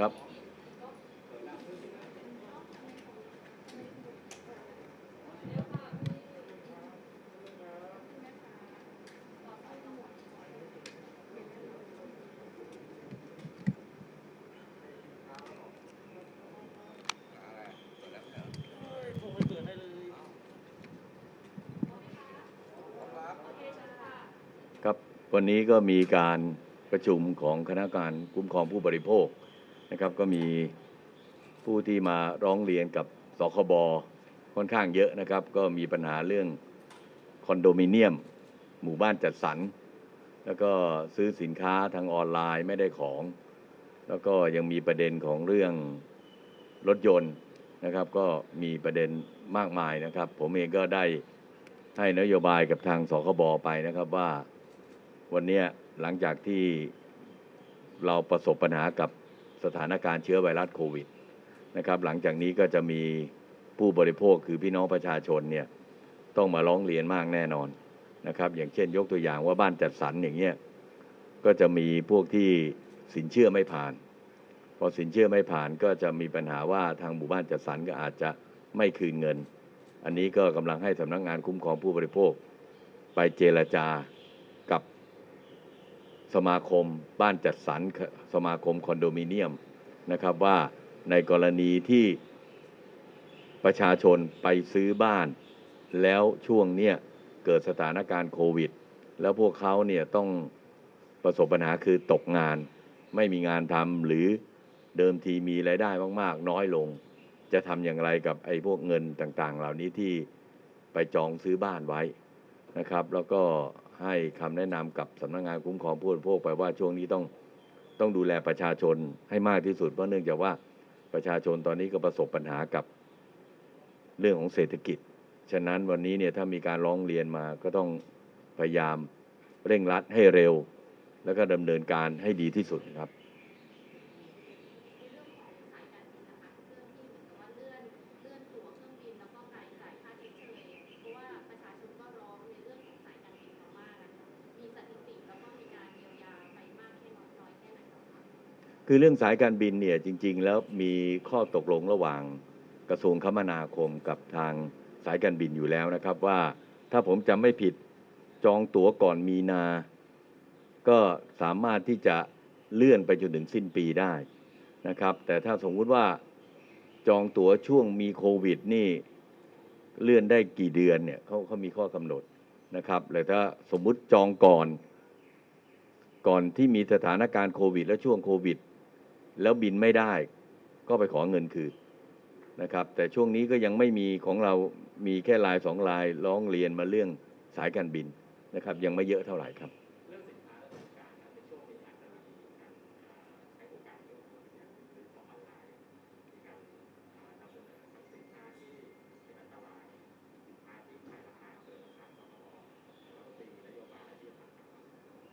ครับ ครับ วันนี้ก็มีการประชุมของคณะกรรมการคุ้มครองผู้บริโภค นะครับก็มีผู้ที่มาร้องเรียนกับสคบค่อนข้างเยอะนะครับ ก็มีปัญหาเรื่องคอนโดมิเนียม หมู่บ้านจัดสรร แล้วก็ซื้อสินค้าทางออนไลน์ไม่ได้ของ แล้วก็ยังมีประเด็นของเรื่องรถยนต์นะครับ ก็มีประเด็นมากมายนะครับ ผมเองก็ได้ให้นโยบายกับทางสคบไปนะครับว่าวันนี้หลังจากที่เราประสบปัญหากับ สถานการณ์เชื้อไวรัสโควิดนะครับหลังจากนี้ก็จะมีผู้บริโภคคือพี่น้องประชาชนเนี่ยต้องมาร้องเรียนมากแน่นอนนะครับอย่างเช่นยกตัวอย่างว่าบ้านจัดสรรอย่างเงี้ยก็จะมีพวกที่สินเชื่อไม่ผ่าน พอสินเชื่อไม่ผ่านก็จะมีปัญหาว่าทางหมู่บ้านจัดสรรก็อาจจะไม่คืนเงิน อันนี้ก็กำลังให้สำนักงานคุ้มครองผู้บริโภค ไปเจรจา สมาคมบ้านจัดสรรสมาคมคอนโดมิเนียมนะครับว่าในกรณีที่ประชาชนไปซื้อบ้าน แล้วช่วงเนี้ยเกิดสถานการณ์โควิด แล้วพวกเขาเนี่ยต้องประสบปัญหาคือตกงาน ไม่มีงานทำหรือเดิมทีมีรายได้มาก ๆ น้อยลง จะทำอย่างไรกับไอ้พวกเงินต่างๆ เหล่านี้ที่ไปจองซื้อบ้านไว้นะครับ แล้วก็ ให้คำแนะนำกับสำนักงานคุ้มครองผู้บริโภคไปว่าช่วงนี้ต้องต้องดูแลประชาชนให้มากที่สุดเพราะเนื่องจากว่าประชาชนตอนนี้ก็ประสบปัญหากับเรื่องของเศรษฐกิจ ฉะนั้นวันนี้เนี่ยถ้ามีการร้องเรียนมาก็ต้องพยายามเร่งรัดให้เร็ว แล้วก็ดำเนินการให้ดีที่สุดครับ เรื่องตั๋วเครื่องบินแล้วก็การจ่ายค่าชดเชยเพราะว่าประชาชนก็ร้องในเรื่องของสายการบินมามากนะคะมีสถิติแล้วก็มีการเยียวยาไปมากแค่น้อยน้อยแค่ไหนบ้างคะ คือเรื่องสายการบินเนี่ยจริง ๆ แล้วมีข้อตกลงระหว่างกระทรวงคมนาคมกับทางสายการบินอยู่แล้วนะครับว่าถ้าผมจำไม่ผิดจองตั๋วก่อนมีนา ก็สามารถที่จะเลื่อนไปจนถึงสิ้นปีได้นะครับ แต่ถ้าสมมุติว่าจองตั๋วช่วงมีโควิดนี่เลื่อนได้กี่เดือนเนี่ยเขาเขามีข้อกำหนดนะครับแต่ถ้าสมมุติจองก่อน ก่อนที่มีสถานการณ์โควิด และช่วงโควิด แล้วบินไม่ได้ ก็ไปขอเงินคืนนะครับ แต่ช่วงนี้ก็ยังไม่มีของเรามีแค่ลายสองลายร้องเรียนมาเรื่องสายการบินนะครับ ยังไม่เยอะเท่าไหร่ครับ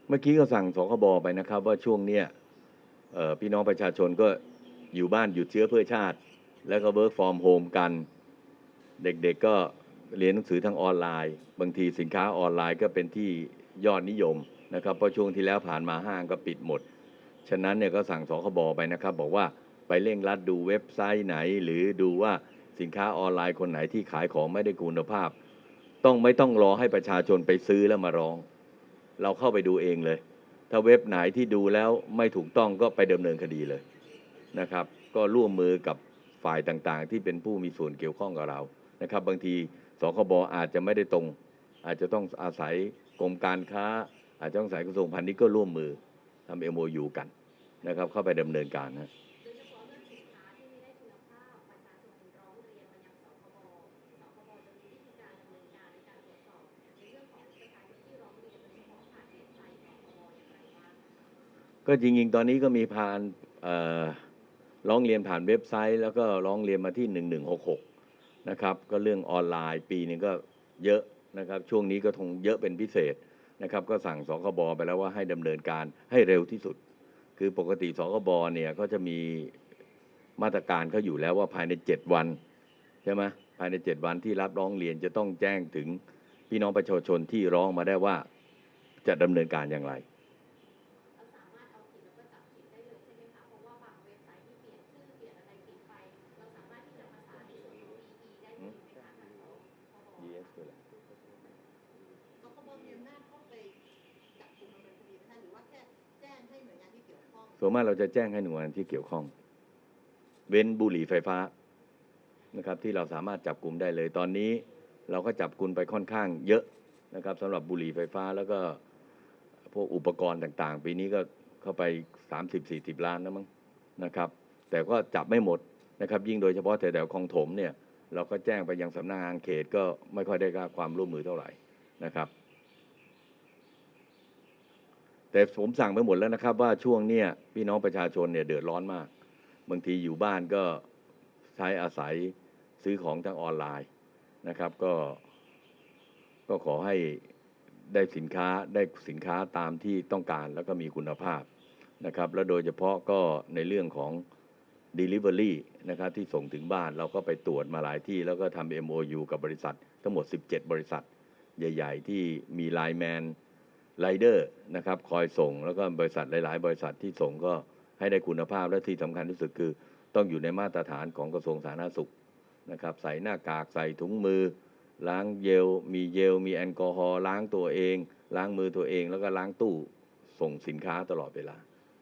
เมื่อกี้ก็สั่งสคบไปนะครับ ว่าช่วงเนี้ย พี่น้องประชาชนก็อยู่บ้านหยุดเชื้อเพื่อชาติ แล้วก็เวิร์กฟอร์มโฮมกัน เด็กๆก็เรียนหนังสือทางออนไลน์ บางทีสินค้าออนไลน์ก็เป็นที่ยอดนิยมนะครับเพราะช่วงที่แล้วผ่านมาห้างก็ปิดหมด ฉะนั้นเนี่ยก็สั่งสคบไปนะครับ บอกว่าไปเร่งรัดดูเว็บไซต์ไหน หรือดูว่าสินค้าออนไลน์คนไหนที่ขายของไม่ได้คุณภาพ ต้องไม่ต้องรอให้ประชาชนไปซื้อแล้วมาร้อง เราเข้าไปดูเองเลย ถ้าเว็บไหนที่ดูแล้วไม่ถูกต้องก็ไปดำเนินคดีเลยนะครับ ก็ร่วมมือกับฝ่ายต่างๆ ที่เป็นผู้มีส่วนเกี่ยวข้องกับเรานะครับ บางทีสคบอาจจะไม่ได้ตรง อาจจะต้องอาศัยกรมการค้า อาจจะต้องอาศัยกระทรวงพาณิชย์ก็ร่วมมือทำเอ็มโอยูกันนะครับ เข้าไปดำเนินการนะ ก็จริงๆ ตอนนี้ก็มีผ่านร้องเรียนผ่านเว็บไซต์ แล้วก็ร้องเรียนมาที่ 1166 นะครับ ก็เรื่องออนไลน์ปีนึงก็เยอะนะครับ ช่วงนี้ก็คงเยอะเป็นพิเศษนะครับ ก็สั่งสคบไปแล้วว่าให้ดำเนินการให้เร็วที่สุด คือปกติสคบเนี่ยก็จะมีมาตรการเขาอยู่แล้วว่าภายใน 7 วันใช่ไหมภายใน 7 วันที่รับร้องเรียนจะต้องแจ้งถึงพี่น้องประชาชนที่ร้องมาได้ว่าจะดำเนินการอย่างไร เราสามารถเอาผิดแล้วก็จับผิดได้เลยใช่ไหมคะ เพราะว่าบางเว็บไซต์ที่ผิด ส่วนมากเราจะแจ้งให้หน่วยงานที่เกี่ยวข้อง เว้นบุหรี่ไฟฟ้านะครับ ที่เราสามารถจับกลุ่มได้เลย ตอนนี้เราก็จับกลุ่มไปค่อนข้างเยอะนะครับสำหรับบุหรี่ไฟฟ้าแล้วก็พวกอุปกรณ์ต่างๆ ปีนี้ก็เข้าไป 30-40 ล้านแล้วมั้งนะครับ แต่ก็จับไม่หมดนะครับ ยิ่งโดยเฉพาะแถวๆคลองถมเนี่ยเราก็แจ้งไปยังสำนักงานเขตก็ไม่ค่อยได้รับความร่วมมือเท่าไหร่นะครับ แต่ผมสั่งไปหมดแล้วนะครับ ว่าช่วงเนี้ยพี่น้องประชาชนเนี่ยเดือดร้อนมาก บางทีอยู่บ้านก็ใช้อาศัยซื้อของทางออนไลน์นะครับ ก็ ก็ขอให้ได้สินค้าได้สินค้าตามที่ต้องการแล้วก็มีคุณภาพนะครับ แล้วโดยเฉพาะก็ในเรื่องของ Delivery นะครับที่ส่งถึงบ้านเราก็ไปตรวจมาหลายที่แล้วก็ทำ MOU กับบริษัท ทั้งหมด 17 บริษัท ใหญ่ ๆ ที่มีไลน์แมน ไรเดอร์นะครับคอยส่งแล้วก็บริษัทหลาย ๆ บริษัทที่ส่งก็ให้ได้คุณภาพและที่สำคัญที่สุดคือ ต้องอยู่ในมาตรฐานของกระทรวงสาธารณสุขนะครับใส่หน้ากากใส่ถุงมือ ล้างเจลมีเจลมีแอลกอฮอล์ล้างตัวเอง ล้างมือตัวเอง แล้วก็ล้างตู้ส่งสินค้าตลอดเวลา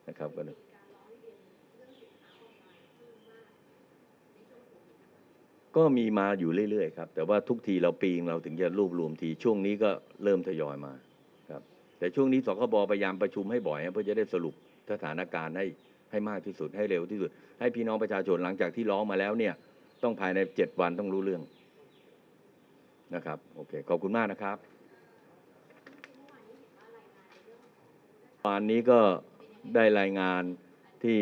นะครับก็นเรื่องสินค้าออนไลน์เพิ่มมากในช่วงโควิดนะคะก็มีมาอยู่เรื่อย ๆ ครับ แต่ว่าทุกทีเราปีงเราถึงจะรวบรวมทีช่วงนี้ก็เริ่มทยอยมา แต่ช่วงนี้สคบพยายามประชุมให้บ่อยเพื่อจะได้สรุปสถานการณ์ให้ให้มากที่สุดให้เร็วที่สุด ให้พี่น้องประชาชนหลังจากที่ร้องมาแล้วเนี่ย ต้องภายในเจ็ดวันต้องรู้เรื่องนะครับโอเคขอบคุณมากนะครับวันนี้ก็ได้รายงานที่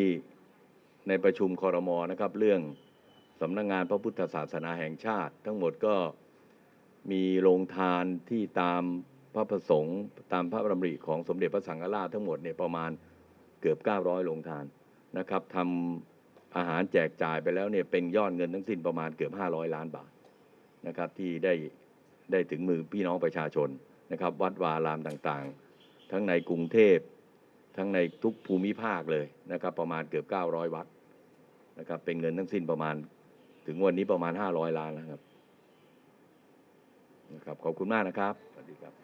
ในประชุมคอรมอนะครับ เรื่องสำนักงงานพระพุทธศาสนาแห่งชาติ ทั้งหมดก็มีโรงทานที่ตาม พระประสงค์ตามพระบรมริของสมเด็จพระสังฆราชทั้งหมดเนี่ยประมาณเกือบ 900 โรงทานนะครับทำอาหารแจกจ่ายไปแล้วเนี่ยเป็นยอดเงินทั้งสิ้นประมาณเกือบ 500 ล้านบาทนะครับที่ได้ได้ถึงมือพี่น้องประชาชนนะครับวัดวาอารามต่างๆ ทั้งในกรุงเทพทั้งในทุกภูมิภาคเลยนะครับประมาณเกือบ 900 วัดนะครับเป็นเงินทั้งสิ้นประมาณ ถึงวันนี้ประมาณ 500 ล้านแล้วครับนะครับขอบคุณมากนะครับ สวัสดีครับ